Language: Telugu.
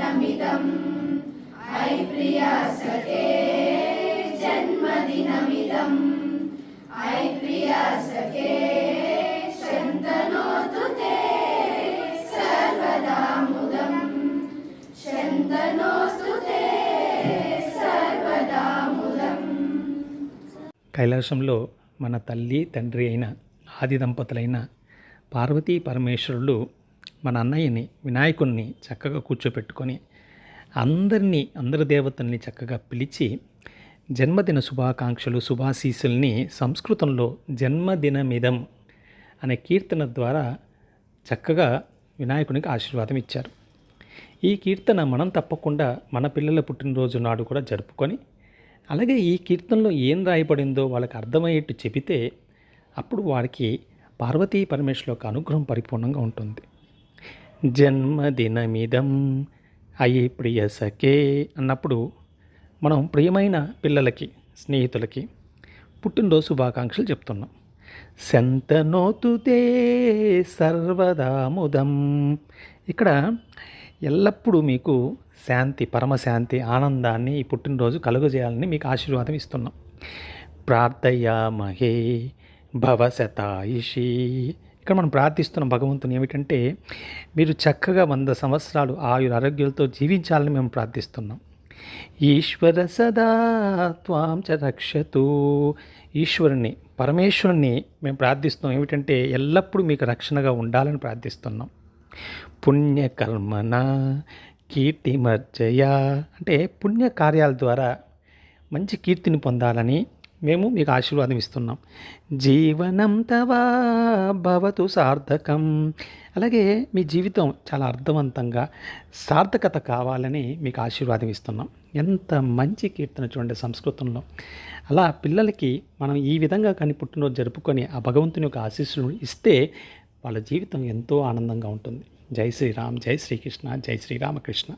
జన్మదినమిదం ఐ ప్రియా సఖే జన్మదినమిదం ఐ ప్రియా సఖే శంతనోతు శంతనోస్తు కైలాసంలో మన తల్లి తండ్రి అయిన ఆది దంపతులైన పార్వతీ పరమేశ్వరుడు మన అన్నయ్యని వినాయకుణ్ణి చక్కగా కూర్చోపెట్టుకొని అందరినీ అందరి దేవతల్ని చక్కగా పిలిచి జన్మదిన శుభాకాంక్షలు శుభాశీస్సుల్ని సంస్కృతంలో జన్మదినమిదం అనే కీర్తన ద్వారా చక్కగా వినాయకునికి ఆశీర్వాదం ఇచ్చారు. ఈ కీర్తన మనం తప్పకుండా మన పిల్లల పుట్టినరోజు నాడు కూడా జరుపుకొని అలాగే ఈ కీర్తనలో ఏం రాయబడిందో వాళ్ళకి అర్థమయ్యేట్టు చెబితే అప్పుడు వారికి పార్వతీ పరమేశ్వరు యొక్క అనుగ్రహం పరిపూర్ణంగా ఉంటుంది. జన్మదినమిదం. అయి ప్రియ సఖే అన్నప్పుడు మనం ప్రియమైన పిల్లలకి స్నేహితులకి పుట్టినరోజు శుభాకాంక్షలు చెప్తున్నాం. శంతనోతుతే సర్వదాముదం ఇక్కడ ఎల్లప్పుడూ మీకు శాంతి పరమశాంతి ఆనందాన్ని ఈ పుట్టినరోజు కలుగజేయాలని మీకు ఆశీర్వాదం ఇస్తున్నాం. ప్రార్థయామహే భవశతాయిషీ. ఇక్కడ మనం ప్రార్థిస్తున్నాం భగవంతుని ఏమిటంటే మీరు చక్కగా వంద సంవత్సరాలు ఆయుర ఆరోగ్యాలతో జీవించాలని మేము ప్రార్థిస్తున్నాం. ఈశ్వర సదా త్వాం చ రక్షతు. ఈశ్వరుని పరమేశ్వరుని మేము ప్రార్థిస్తున్నాం. ఏమిటంటే ఎల్లప్పుడూ మీకు రక్షణగా ఉండాలని ప్రార్థిస్తున్నాం. పుణ్యకర్మన కీర్తిమర్జయ అంటే పుణ్యకార్యాల ద్వారా మంచి కీర్తిని పొందాలని మేము మీకు ఆశీర్వాదం ఇస్తున్నాం. జీవనం తవా భవతు సార్థకం. అలాగే మీ జీవితం చాలా అర్థవంతంగా సార్థకత కావాలని మీకు ఆశీర్వాదం ఇస్తున్నాం. ఎంత మంచి కీర్తన చూడండి సంస్కృతంలో. అలా పిల్లలకి మనం ఈ విధంగా కానీ పుట్టినరోజు జరుపుకొని ఆ భగవంతుని యొక్క ఆశీస్సులు ఇస్తే వాళ్ళ జీవితం ఎంతో ఆనందంగా ఉంటుంది. జై శ్రీరామ్ జై శ్రీకృష్ణ జై శ్రీరామకృష్ణ.